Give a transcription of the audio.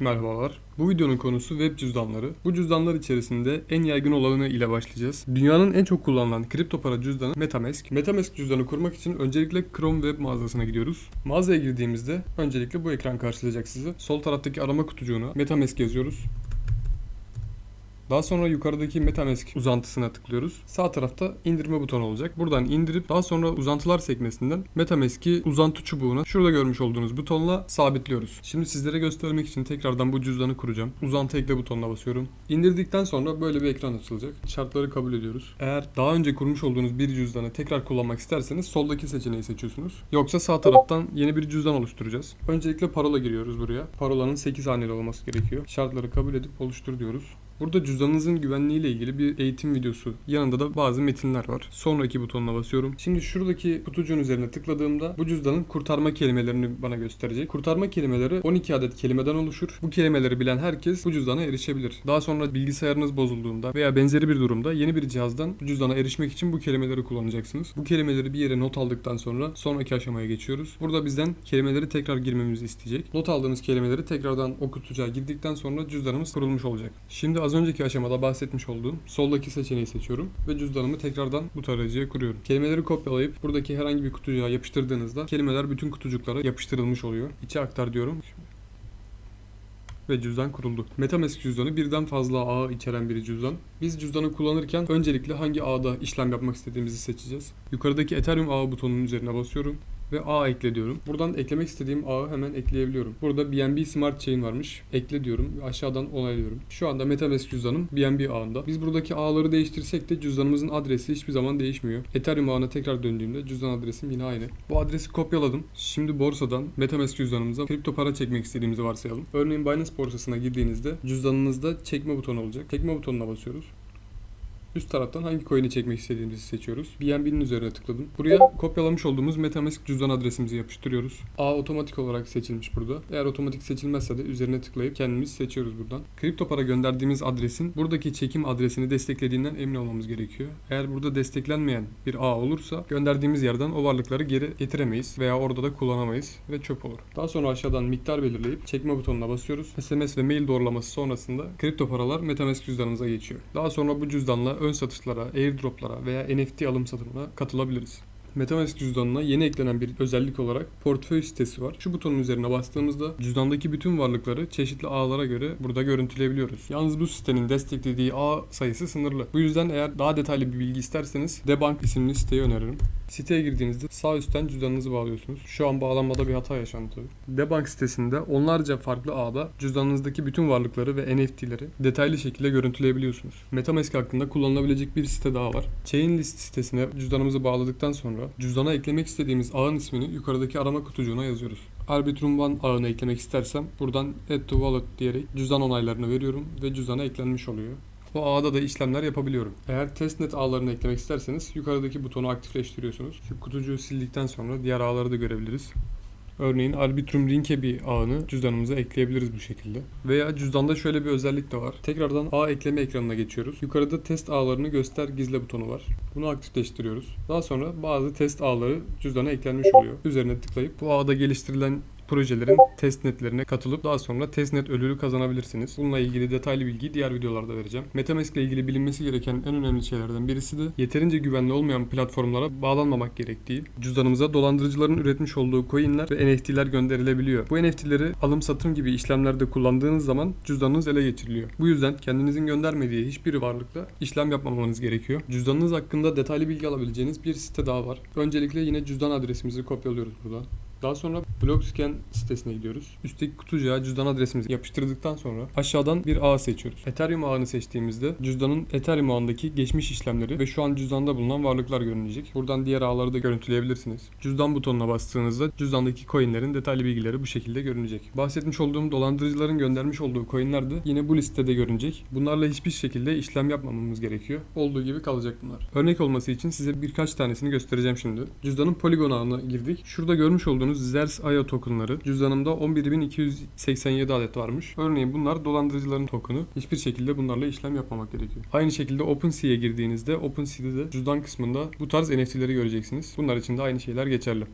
Merhabalar. Bu videonun konusu web cüzdanları. Bu cüzdanlar içerisinde en yaygın olanı ile başlayacağız. Dünyanın en çok kullanılan kripto para cüzdanı MetaMask. MetaMask cüzdanı kurmak için öncelikle Chrome web mağazasına gidiyoruz. Mağazaya girdiğimizde öncelikle bu ekran karşılayacak sizi. Sol taraftaki arama kutucuğuna MetaMask yazıyoruz. Daha sonra yukarıdaki MetaMask uzantısına tıklıyoruz. Sağ tarafta indirme butonu olacak. Buradan indirip daha sonra uzantılar sekmesinden MetaMask'i uzantı çubuğuna şurada görmüş olduğunuz butonla sabitliyoruz. Şimdi sizlere göstermek için tekrardan bu cüzdanı kuracağım. Uzantı ekle butonuna basıyorum. İndirdikten sonra böyle bir ekran açılacak. Şartları kabul ediyoruz. Eğer daha önce kurmuş olduğunuz bir cüzdanı tekrar kullanmak isterseniz soldaki seçeneği seçiyorsunuz. Yoksa sağ taraftan yeni bir cüzdan oluşturacağız. Öncelikle parola giriyoruz buraya. Parolanın 8 haneli olması gerekiyor. Şartları kabul edip oluştur diyoruz. Burada cüzdanınızın güvenliği ile ilgili bir eğitim videosu. Yanında da bazı metinler var. Sonraki butonuna basıyorum. Şimdi şuradaki kutucuğun üzerine tıkladığımda bu cüzdanın kurtarma kelimelerini bana gösterecek. Kurtarma kelimeleri 12 adet kelimeden oluşur. Bu kelimeleri bilen herkes bu cüzdana erişebilir. Daha sonra bilgisayarınız bozulduğunda veya benzeri bir durumda yeni bir cihazdan bu cüzdana erişmek için bu kelimeleri kullanacaksınız. Bu kelimeleri bir yere not aldıktan sonra sonraki aşamaya geçiyoruz. Burada bizden kelimeleri tekrar girmemizi isteyecek. Not aldığımız kelimeleri tekrardan o kutucuğa girdikten sonra cüzdanımız kurulmuş olacak. Şimdi az önceki aşamada bahsetmiş olduğum soldaki seçeneği seçiyorum ve cüzdanımı tekrardan bu tarayıcıya kuruyorum. Kelimeleri kopyalayıp buradaki herhangi bir kutucuğa yapıştırdığınızda kelimeler bütün kutucuklara yapıştırılmış oluyor. İçe aktar diyorum ve cüzdan kuruldu. Metamask cüzdanı birden fazla ağ içeren bir cüzdan. Biz cüzdanı kullanırken öncelikle hangi ağda işlem yapmak istediğimizi seçeceğiz. Yukarıdaki Ethereum ağı butonunun üzerine basıyorum ve ağ ekle diyorum. Buradan eklemek istediğim ağı hemen ekleyebiliyorum. Burada BNB Smart Chain varmış. Ekle diyorum ve aşağıdan onaylıyorum. Şu anda Metamask cüzdanım BNB ağında. Biz buradaki ağları değiştirsek de cüzdanımızın adresi hiçbir zaman değişmiyor. Ethereum ağına tekrar döndüğümde cüzdan adresim yine aynı. Bu adresi kopyaladım. Şimdi borsadan Metamask cüzdanımıza kripto para çekmek istediğimizi varsayalım. Örneğin Binance borsasına girdiğinizde cüzdanınızda çekme butonu olacak. Çekme butonuna basıyoruz. Üst taraftan hangi coin'i çekmek istediğimizi seçiyoruz. BNB'nin üzerine tıkladım. Buraya kopyalamış olduğumuz Metamask cüzdan adresimizi yapıştırıyoruz. A otomatik olarak seçilmiş burada. Eğer otomatik seçilmezse de üzerine tıklayıp kendimiz seçiyoruz buradan. Kripto para gönderdiğimiz adresin buradaki çekim adresini desteklediğinden emin olmamız gerekiyor. Eğer burada desteklenmeyen bir ağ olursa gönderdiğimiz yerden o varlıkları geri getiremeyiz veya orada da kullanamayız ve çöp olur. Daha sonra aşağıdan miktar belirleyip çekme butonuna basıyoruz. SMS ve mail doğrulaması sonrasında kripto paralar Metamask cüzdanımıza geçiyor. Daha sonra bu cüzdanla ön satışlara, airdroplara veya NFT alım satımına katılabiliriz. Metamask cüzdanına yeni eklenen bir özellik olarak portföy sitesi var. Şu butonun üzerine bastığımızda cüzdandaki bütün varlıkları çeşitli ağlara göre burada görüntüleyebiliyoruz. Yalnız bu sitenin desteklediği ağ sayısı sınırlı. Bu yüzden eğer daha detaylı bir bilgi isterseniz Debank isimli siteyi öneririm. Siteye girdiğinizde sağ üstten cüzdanınızı bağlıyorsunuz. Şu an bağlanmada bir hata yaşandı. Debank sitesinde onlarca farklı ağda cüzdanınızdaki bütün varlıkları ve NFT'leri detaylı şekilde görüntüleyebiliyorsunuz. Metamask hakkında kullanılabilecek bir site daha var. Chainlist sitesine cüzdanımızı bağladıktan sonra cüzdana eklemek istediğimiz ağın ismini yukarıdaki arama kutucuğuna yazıyoruz. Arbitrum One ağını eklemek istersem buradan Add to Wallet diyerek cüzdan onaylarını veriyorum ve cüzdana eklenmiş oluyor. O ağda da işlemler yapabiliyorum. Eğer testnet ağlarını eklemek isterseniz yukarıdaki butonu aktifleştiriyorsunuz. Şu kutucuğu sildikten sonra diğer ağları da görebiliriz. Örneğin Arbitrum Rinkebi ağını cüzdanımıza ekleyebiliriz bu şekilde. Veya cüzdanda şöyle bir özellik de var. Tekrardan ağ ekleme ekranına geçiyoruz. Yukarıda test ağlarını göster gizle butonu var. Bunu aktifleştiriyoruz. Daha sonra bazı test ağları cüzdana eklenmiş oluyor. Üzerine tıklayıp bu ağda geliştirilen projelerin testnetlerine katılıp daha sonra testnet ödülü kazanabilirsiniz. Bununla ilgili detaylı bilgiyi diğer videolarda vereceğim. Metamask ile ilgili bilinmesi gereken en önemli şeylerden birisi de yeterince güvenli olmayan platformlara bağlanmamak gerektiği. Cüzdanımıza dolandırıcıların üretmiş olduğu coinler ve NFT'ler gönderilebiliyor. Bu NFT'leri alım satım gibi işlemlerde kullandığınız zaman cüzdanınız ele geçiriliyor. Bu yüzden kendinizin göndermediği hiçbir varlıkla işlem yapmamanız gerekiyor. Cüzdanınız hakkında detaylı bilgi alabileceğiniz bir site daha var. Öncelikle yine cüzdan adresimizi kopyalıyoruz buradan. Daha sonra Blockscan sitesine gidiyoruz. Üstteki kutucuğa cüzdan adresimizi yapıştırdıktan sonra aşağıdan bir ağ seçiyoruz. Ethereum ağını seçtiğimizde cüzdanın Ethereum ağındaki geçmiş işlemleri ve şu an cüzdanda bulunan varlıklar görünecek. Buradan diğer ağları da görüntüleyebilirsiniz. Cüzdan butonuna bastığınızda cüzdandaki coinlerin detaylı bilgileri bu şekilde görünecek. Bahsetmiş olduğum dolandırıcıların göndermiş olduğu coinler de yine bu listede görünecek. Bunlarla hiçbir şekilde işlem yapmamamız gerekiyor. Olduğu gibi kalacak bunlar. Örnek olması için size birkaç tanesini göstereceğim şimdi. Cüzdanın Polygon ağına girdik. Şurada görmüş olduğunuz Zers IO tokenları cüzdanımda 11.287 adet varmış. Örneğin bunlar dolandırıcıların tokenu. Hiçbir şekilde bunlarla işlem yapmamak gerekiyor. Aynı şekilde OpenSea'ya girdiğinizde OpenSea'de de cüzdan kısmında bu tarz NFT'leri göreceksiniz. Bunlar için de aynı şeyler geçerli.